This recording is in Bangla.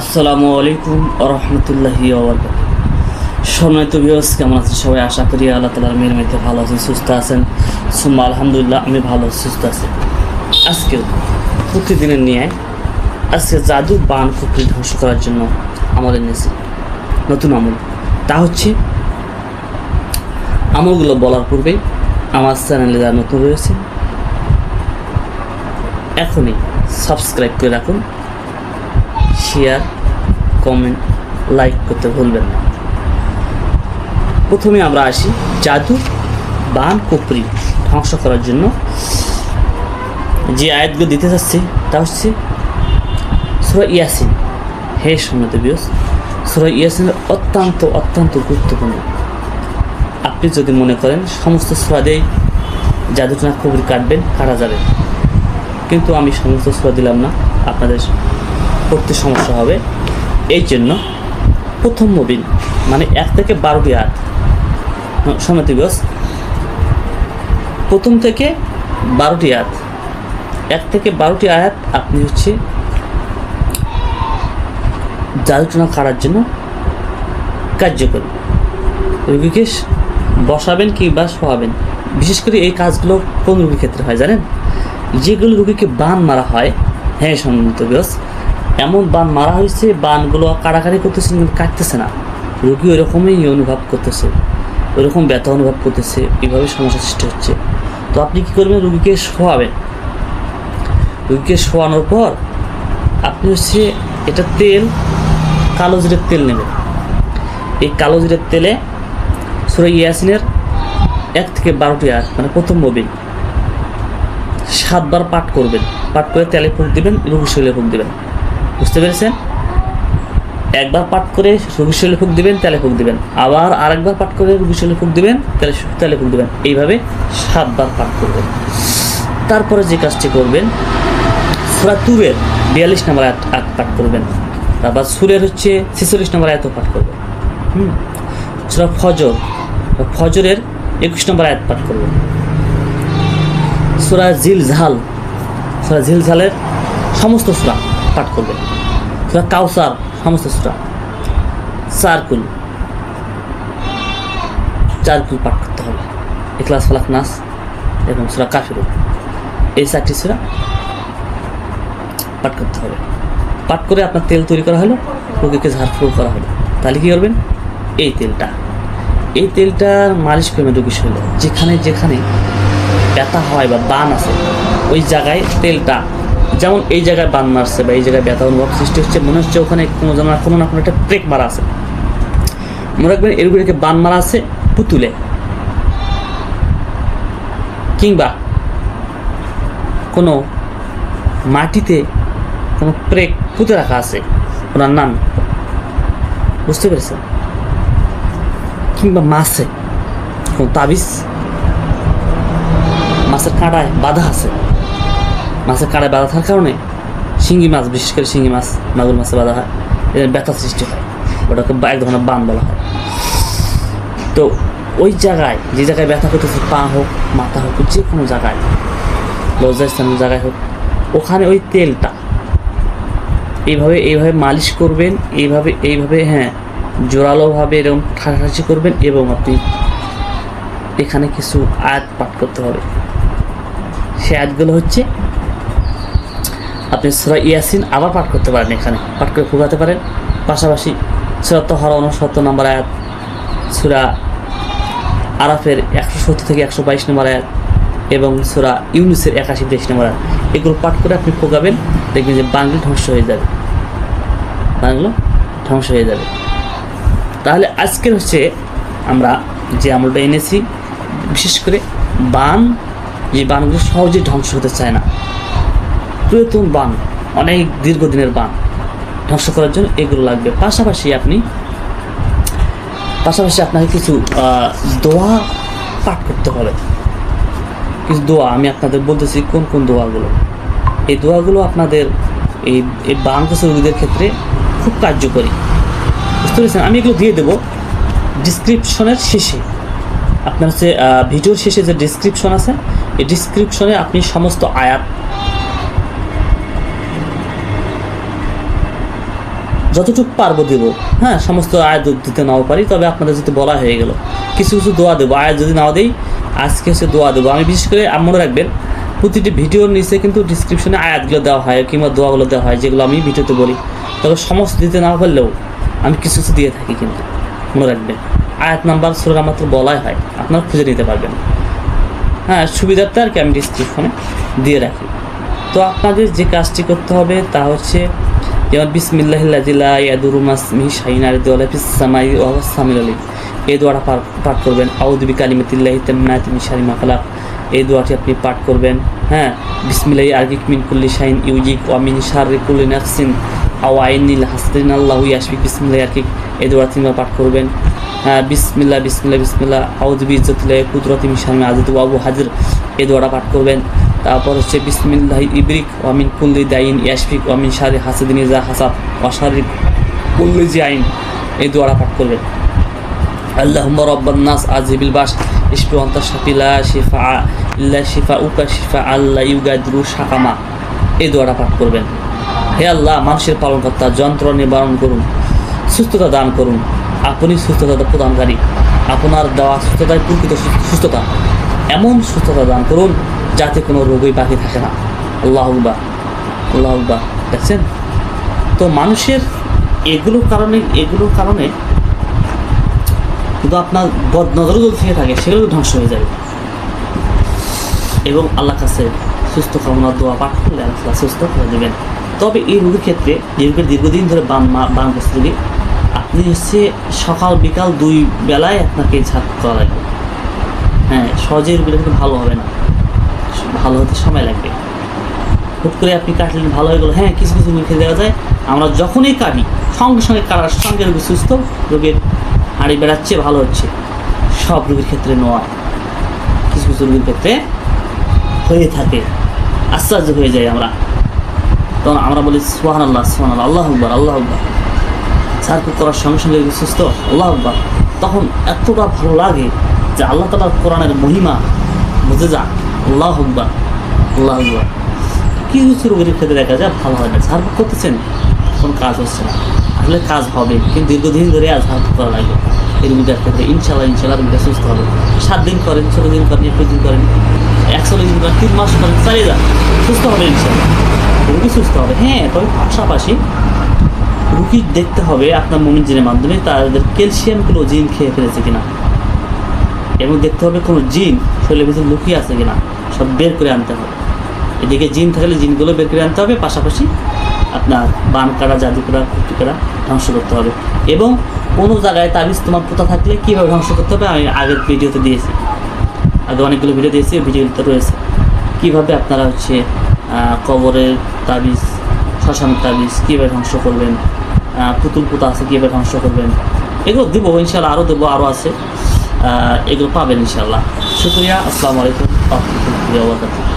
আসসালামু আলাইকুম রহমতুল্লাহি সম্মানিত বিহস কেমন আছেন সবাই? আশা করি আল্লাহ তালার মেয়ের মেয়েতে ভালো আছেন, সুস্থ আছেন। সুম্মা আলহামদুলিল্লাহ, আমি ভালো, সুস্থ আছি। আজকে প্রতিদিনের নিয়ে আজকে জাদু বান কুকরি ধ্বংস করার জন্য আমাদের নিয়েছে নতুন আমল। তা হচ্ছে, আমলগুলো বলার পূর্বে আমার চ্যানেলে যারা নতুন রয়েছে এখনই সাবস্ক্রাইব করে রাখুন। শেয়ার কমেন্ট লাইক করতে ভুলবেন না। প্রথমে আমরা আসি জাদু, বান, কুপরি ধ্বংস করার জন্য। যে আয়াতগুলো দিতে চাচ্ছি তা হচ্ছে সুরা ইয়াসিন। হে সম্মত বিয়স, সুরা ইয়াসিনের অত্যন্ত অত্যন্ত গুরুত্বপূর্ণ। আপনি যদি মনে করেন সমস্ত সুরাদেই জাদুটনা কুবরি কাটবেন, কাটা যাবে। কিন্তু আমি সমস্ত সুরা দিলাম না, আপনাদের পড়তে সমস্যা হবে। এই জন্য প্রথম মুবিন মানে এক থেকে বারোটি আয়াত দিবস প্রথম থেকে বারোটি আয়াত এক থেকে বারোটি আয়াত আপনি হচ্ছে জাদুটনা কাটার জন্য কার্যকরী। রুগীকে বসাবেন কি বা শোয়াবেন। বিশেষ করে এই কাজগুলো কোন রুগীর ক্ষেত্রে হয় জানেন? যেগুলো রুগীকে বান মারা হয় হ্যাঁ সম্মিলিত বিয়স এমন বান মারা হয়েছে, বানগুলো কাড়াকাড়ি করতেছে, কিন্তু কাটতেছে না। রুগী ওইরকমই অনুভব করতেছে, ওইরকম ব্যথা অনুভব করতেছে, এইভাবে সমস্যা সৃষ্টি হচ্ছে। তো আপনি কী করবেন? রুগীকে শোয়াবেন। রুগীকে শোয়ানোর পর আপনি হচ্ছে এটা তেল, কালো জিরের তেল নেবেন। এই কালো জিরের তেলে সুরা ইয়াসিনের এক থেকে বারোটি আয়াত মানে প্রথম মবিন। সাতবার পাঠ করবেন। পাঠ করে তেলে ফুক দেবেন রুগী শরীরে ফুক দিবেন। বুঝতে পেরেছেন? একবার পাঠ করে রুগী ফুক দিবেন তেলে ফুক দিবেন। আবার আরেকবার পাঠ করে রুগী শরীরে ফুক দিবেন তেলে তেলে ফুক দিবেন। এইভাবে সাতবার পাঠ করবেন। তারপরে যে কাজটি করবেন, সুরা তুরের বিয়াল্লিশ নম্বর আয়াত পাঠ করবেন। তারপর সুরের হচ্ছে ছেচল্লিশ নম্বর আয়াতও পাঠ করবেন। হুম? সুরা ফজর ফজরের একুশ নম্বর আয়াত পাঠ করবেন। সুরা জিল ঝাল সুরা ঝিল ঝালের সমস্ত সুরা পাঠ করবেন। কাউসার, সমস্ত চারকুল চারকুল পাঠ করতে হবে। এখলাস ফালাক, নাস এবং সুরা কাফিরুল এই চারটি সুরা পাঠ করতে হবে। পাঠ করে আপনার তেল তৈরি করা হলো রোগীকে ঝাড়ফুঁক করা হলো। তাহলে কী করবেন? এই তেলটা। এই তেলটা মালিশ করবেন রোগীর শরীরে যেখানে যেখানে ব্যথা হয় বা বান আছে, ওই জায়গায় তেলটা যেমন এই জায়গায় বান মারছে বা এই জায়গায় ব্যথা অনুভব সৃষ্টি হচ্ছে, মনে হচ্ছে ওখানে কোনো যেন কোনো না কোনো একটা ব্রেক মারা আছে। মনে রাখবেন এরগুলিকে বান মারা আছে পুতুলে। কিংবা কোনো মাটিতে কোনো প্রেক পুঁতে রাখা আছে, ওনার নাম। বুঝতে পেরেছেন? কিংবা মাছে, কোনো তাবিজ, মাছের কাঁটায় বাধা আছে। মাছের কাঁটায় বাধা থাকার কারণে শিঙ্গি মাছ, বিশেষ করে শিঙ্গি মাছ, মাগুর মাছে বাধা হয়। এদের ব্যথা সৃষ্টি হয়। ওটাকে এক ধরনের বান বলা হয়। তো ওই জায়গায়, যে জায়গায় ব্যথা করতেছে, পা হোক, মাথা হোক, যে কোনো জায়গায় লজ্জাস্থানের জায়গায় হোক, ওখানে ওই তেলটা এইভাবে এইভাবে মালিশ করবেন, এইভাবে এইভাবে হ্যাঁ জোরালোভাবে এরকম ঠাসাঠাসি করবেন এবং আপনি এখানে কিছু আয়াত পাঠ করতে হবে। সে আয়াতগুলো হচ্ছে আপনি সুরা ইয়াসিন আবার পাঠ করতে পারেন এখানে। পাঠ করে ফুগাতে পারেন। পাশাপাশি সুরাত হর উনসত্তর নম্বর আয়াত, সুরা আরাফের একশো সত্তর থেকে একশো বাইশ নম্বর আয়াত এবং সুরা ইউনুসের একাশি তেইশ নম্বর আয়াত। এগুলো পাঠ করে আপনি ফোগাবেন দেখবেন যে বাংলা ধ্বংস হয়ে যাবে। বাংলা ধ্বংস হয়ে যাবে। তাহলে আজকের হচ্ছে আমরা যে আমলটা এনেছি, বিশেষ করে বান, যে বানগুলো সহজে ধ্বংস হতে চায় না। পুরাতন বান, অনেক দীর্ঘদিনের বান। ধ্বংস করার জন্য এগুলো লাগবে। পাশাপাশি আপনি, পাশাপাশি আপনাকে কিছু দোয়া পাঠ করতে হবে। কিছু দোয়া, আমি আপনাদের বলতেছি কোন কোন দোয়াগুলো। এই দোয়াগুলো আপনাদের, এই এই বাংলাদেশের রোগীদের ক্ষেত্রে খুব কার্যকরী। বুঝতে পেরেছেন? আমি এগুলো দিয়ে দেবো ডিসক্রিপশনের শেষে। আপনার হচ্ছে ভিডিওর শেষে যে ডিসক্রিপশন আছে, এই ডিসক্রিপশনে আপনি সমস্ত আয়াত যতটুকু পারব দেবো। হ্যাঁ সমস্ত আয়াত দিতে নাও পারি, তবে আপনাদের যদি বলা হয়ে গেল। কিছু কিছু দোয়া দেবো। আয়াত যদি নাও দেই, আজকে হচ্ছে দোয়া দেবো। আমি বিশেষ করে মনে রাখবেন, প্রতিটি ভিডিওর নিচে কিন্তু ডিসক্রিপশনে আয়াতগুলো দেওয়া হয়, কিংবা দোয়াগুলো দেওয়া হয়, যেগুলো আমি ভিডিওতে বলি। তবে সমস্ত দিতে না পারলেও আমি কিছু কিছু দিয়ে থাকি কিন্তু। মনে রাখবেন, আয়াত নাম্বার সুরা মাত্র বলাই হয়, আপনারা খুঁজে নিতে পারবেন। হ্যাঁ সুবিধার্থে আর কি আমি ডিসক্রিপশনে দিয়ে রাখি। তো আপনাদের যে কাজটি করতে হবে তা হচ্ছে যেমন আলী এই দোয়াটা পাঠ করবেন। আউদ্দিবি কালিমতিল্লাহি তেমনাতি মিশারি মাকালা এই দোয়াটি আপনি পাঠ করবেন হ্যাঁ? বিসমিল্লাহি আর্গিক মিন কুল্লি শাহিন ইউজিক ওয়ামিন শারি কুল্লি নাফসিন আও আইনিল হাসদিন আল্লাহ ইয়াশফিক। বিসমিল্লাহি আর্গিক এই দোয়া তিনবার পাঠ করবেন। হ্যাঁ বিসমিল্লা বিসমিল্লা বিসমিল্লা আউদ্দিবি ইজ্জতুল্লাহ কুদরতি মিশামি আজিদ আবু হাজির এই দোয়াটা পাঠ করবেন। তারপর হচ্ছে বিসমিল্লাহ ইবরিক অমিন কুল্লি দাইন ইয়াশফিক অমিন সারি হাসিদিন ইজা হাসাব অশারিক কুল্লি জিয়াইন। এই দোয়ারা পাঠ করবেন। আল্লাহ রব্বান্নাস আজিবিল বাস ইসফি অন্তা শাফিলা শিফা ইল্লা শিফা উকা শিফা আল্লাহ ইউগাদরু শাকামা এই দোয়ারা পাঠ করবেন। হে আল্লাহ, মানুষের পালনকর্তা, যন্ত্র নিবারণ করুন, সুস্থতা দান করুন। আপনি সুস্থতা প্রদানকারী। আপনার দেওয়া সুস্থতায় প্রকৃত সুস্থতা। এমন সুস্থতা দান করুন যাতে কোনো রোগই বাকি থাকে না। আল্লাহ আকবার, আল্লাহ দেখছেন? তো মানুষের এগুলোর কারণে এগুলোর কারণে কিন্তু আপনার বদ নজর যদি থেকে থাকে, সেগুলো ধ্বংস হয়ে যাবে। এবং আল্লাহ কাছে সুস্থ কামনা, দোয়া পাঠ করলে আল্লাহ সুস্থ করে দেবেন। তবে এই রোগীর ক্ষেত্রে রোগীর দীর্ঘদিন ধরে বাম বাম রোগী আপনি হচ্ছে সকাল, বিকাল দুই বেলায় আপনাকে ঝাঁক করা লাগবে। হ্যাঁ সহজে রোগীটা কিন্তু ভালো হবে না। ভালো হতে সময় লাগবে। হুট করে আপনি কাটলেন, ভালো হয়ে গেলো। হ্যাঁ কিছু কিছু মুখে দেওয়া যায়। আমরা যখনই কাটি, সঙ্গে সঙ্গে কাটার সঙ্গে রোগী সুস্থ, রোগীর হাঁড়ি বেড়াচ্ছে, ভালো হচ্ছে। সব রোগীর ক্ষেত্রে নয়। কিছু কিছু রোগীর ক্ষেত্রে হয়ে থাকে, আশ্চর্য হয়ে যায় আমরা। তখন আমরা বলি সোহান আল্লাহ সোহান আল্লাহ আল্লাহ আকবর আল্লাহ আকবর। সার্কুল করার সঙ্গে সঙ্গে সুস্থ, আল্লাহ আকবর। তখন এতটা ভালো লাগে যে আল্লাহ তালার কোরআনের মহিমা বুঝে যা আল্লাহ আকবর আল্লাহ আকবর। কিছু কিছু রোগীর ক্ষেত্রে দেখা যায়? ভালো হয় না। ঝাড়ফুঁক করতেছেন কোনো কাজ হচ্ছে না। আসলে কাজ হবে, কিন্তু দীর্ঘদিন ধরে আর ঝাড়ফুঁক করা লাগবে। এই রোগীটার ক্ষেত্রে ইনশাল্লাহ ইনশাল্লাহ রোগীটা সুস্থ হবে। সাত দিন করেন, ষোলো দিন করেন, একুশ দিন করেন একশো দিন করেন, তিন মাস করেন, চালিয়ে যান। সুস্থ হবে ইনশাল্লাহ রোগী সুস্থ হবে। হ্যাঁ তবে পাশাপাশি রুগী দেখতে হবে আপনার মমিন মাধ্যমে, তাদের ক্যালসিয়ামগুলো জিন খেয়ে ফেলেছে কিনা। এবং দেখতে হবে কোনো জিন শরীরের ভিতরে লুকিয়ে আছে কিনা, সব বের করে আনতে হবে। এদিকে জিন থাকলে জিনগুলো বের করে আনতে হবে, পাশাপাশি আপনার বান কাটা, জাদু করা কুটি করা ধ্বংস করতে হবে। এবং কোনো জায়গায় তাবিজ তোমার পোতা থাকলে কীভাবে ধ্বংস করতে হবে, আমি আগের ভিডিওতে দিয়েছি। আগে অনেকগুলো ভিডিও দিয়েছি ভিডিওতে রয়েছে। কীভাবে আপনারা হচ্ছে কবরের তাবিজ, শ্মশানের তাবিজ কীভাবে ধ্বংস করবেন পুতুল পুতা আছে কীভাবে ধ্বংস করবেন, এগুলো দেবো ইনশাল্লাহ আরও দেবো আরও আছে। এগুলো পাবেন ইনশাল্লাহ শুক্রিয়া আসসালামু আলাইকুম। রহমতুল্লাহি